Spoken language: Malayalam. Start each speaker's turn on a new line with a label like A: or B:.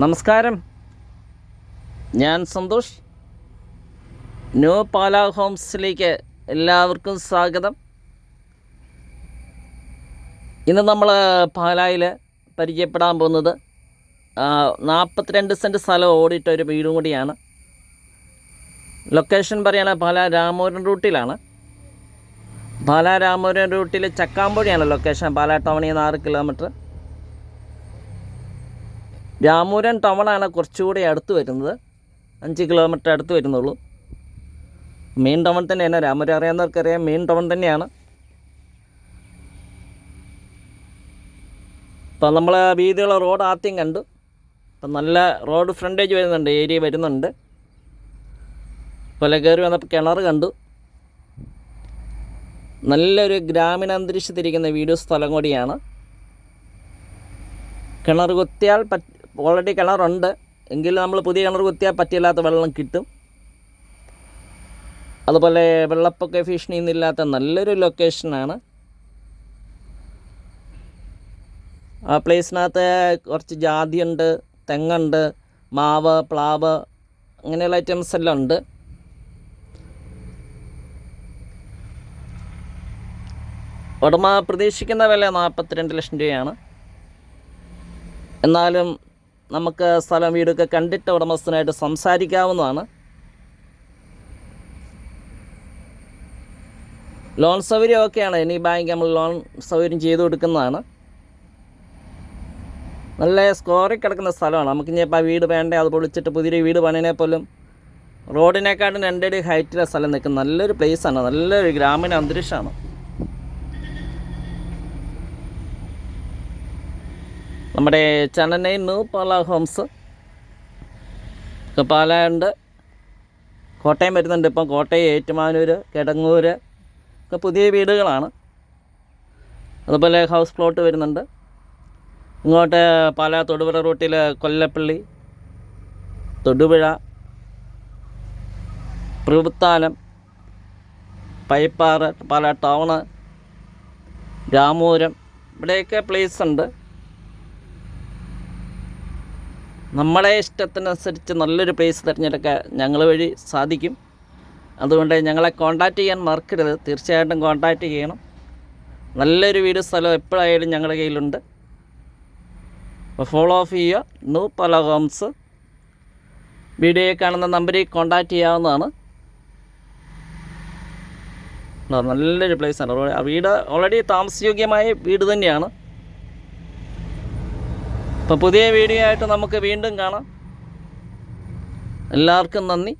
A: നമസ്കാരം. ഞാൻ സന്തോഷ്. ന്യൂ പാല ഹോംസിലേക്ക് എല്ലാവർക്കും സ്വാഗതം. ഇന്ന് നമ്മൾ പാലായിൽ പരിചയപ്പെടാൻ പോകുന്നത് നാൽപ്പത്തിരണ്ട് സെന്റ് സ്ഥലം ഓടിയിട്ട ഒരു വീടും കൂടിയാണ്. ലൊക്കേഷൻ പറയുകയാണെങ്കിൽ പാല രാമപുരം റൂട്ടിലാണ്. പാല രാമപുരം റൂട്ടിൽ ചക്കാമ്പൊഴിയാണ് ലൊക്കേഷൻ പാല ടൗണിൽ നിന്ന് ആറ് കിലോമീറ്റർ. രാമൂരൻ ടൗണാണ് കുറച്ചുകൂടി അടുത്ത് വരുന്നത്. അഞ്ച് കിലോമീറ്റർ അടുത്ത് വരുന്നുള്ളൂ. മെയിൻ ടൗൺ തന്നെയാണ്. രാമൂരം അറിയാവുന്നവർക്കറിയാം മെയിൻ ടൗൺ തന്നെയാണ്. ഇപ്പം നമ്മൾ വീതിയുള്ള റോഡ് ആദ്യം കണ്ടു. ഇപ്പം നല്ല റോഡ് ഫ്രണ്ടേജ് വരുന്നുണ്ട് ഏരിയ വരുന്നുണ്ട്. പോലെ കയറി വന്നപ്പോൾ കിണർ കണ്ടു. നല്ലൊരു ഗ്രാമീണ അന്തരീക്ഷത്തിരിക്കുന്ന വീഡിയോ സ്ഥലം കൂടിയാണ്. കിണർ കുത്തിയാൽ ഓൾറെഡി കിണറുണ്ട്. എങ്കിലും നമ്മൾ പുതിയ കിണർ കുത്തിയാൽ പറ്റില്ലാത്ത വെള്ളം കിട്ടും. അതുപോലെ വെള്ളപ്പൊക്കെ വെള്ളപ്പൊക്ക ഇന്നില്ലാത്ത നല്ലൊരു ലൊക്കേഷനാണ് ആ പ്ലേസിനകത്ത് കുറച്ച് ജാതിയുണ്ട് തെങ്ങുണ്ട് മാവ് പ്ലാവ് അങ്ങനെയുള്ള ഐറ്റംസ് എല്ലാം ഉണ്ട്. ഉടമ പ്രതീക്ഷിക്കുന്ന വില നാൽപ്പത്തിരണ്ട് ലക്ഷം രൂപയാണ്. എന്നാലും നമുക്ക് സ്ഥലം വീടൊക്കെ കണ്ടിട്ട് ഉടമസ്ഥനായിട്ട് സംസാരിക്കാവുന്നതാണ്. ലോൺ സൗകര്യമൊക്കെയാണ് ഇനി ബാങ്ക് നമ്മൾ ലോൺ സൗകര്യം ചെയ്തു കൊടുക്കുന്നതാണ്. നല്ല സ്കോറിൽ കിടക്കുന്ന സ്ഥലമാണ്. നമുക്ക് ഇനി ഇപ്പോൾ വീട് വേണ്ടേ? അത് പൊളിച്ചിട്ട് പുതിയൊരു വീട് പണിനെ പോലും. റോഡിനേക്കാട്ടും രണ്ടടി ഹൈറ്റിലെ സ്ഥലം നിൽക്കുന്ന നല്ലൊരു പ്ലേസാണ് നല്ലൊരു ഗ്രാമീണ അന്തരീക്ഷമാണ്. നമ്മുടെ ചെന്നൈ ന്യൂ പാല ഹോംസ്. പാല ഉണ്ട് കോട്ടയം വരുന്നുണ്ട്. ഇപ്പം കോട്ടയം ഏറ്റുമാനൂർ കിടങ്ങൂർ ഒക്കെ പുതിയ വീടുകളാണ്. അതുപോലെ ഹൗസ് പ്ലോട്ട് വരുന്നുണ്ട്. ഇങ്ങോട്ട് പാല തൊടുപുഴ റൂട്ടിൽ കൊല്ലപ്പള്ളി തൊടുപുഴ പ്രഭുത്താനം പൈപ്പാറ് പാല ടൗണ് രാമൂരം ഇവിടെയൊക്കെ പ്ലേസ് ഉണ്ട്. നമ്മളെ ഇഷ്ടത്തിനനുസരിച്ച് നല്ലൊരു പ്ലേസ് തിരഞ്ഞെടുക്കാൻ ഞങ്ങൾ വഴി സാധിക്കും. അതുകൊണ്ട് ഞങ്ങളെ കോൺടാക്റ്റ് ചെയ്യാൻ മറക്കരുത്. തീർച്ചയായിട്ടും കോൺടാക്റ്റ് ചെയ്യണം. നല്ലൊരു വീട് സ്ഥലം എപ്പോഴായാലും ഞങ്ങളുടെ കയ്യിലുണ്ട്. അപ്പോൾ ഫോളോ ഓഫ് ചെയ്യുക. ന്യൂ പല ഹോംസ് വീഡിയോയിൽ കാണുന്ന നമ്പറിൽ കോൺടാക്റ്റ് ചെയ്യാവുന്നതാണ്. നല്ലൊരു പ്ലേസാണ് ആ വീട് ഓൾറെഡി താമസയോഗ്യമായ വീട് തന്നെയാണ്. അപ്പോൾ പുതിയ വീഡിയോ ആയിട്ട് നമുക്ക് വീണ്ടും കാണാം. എല്ലാവർക്കും നന്ദി.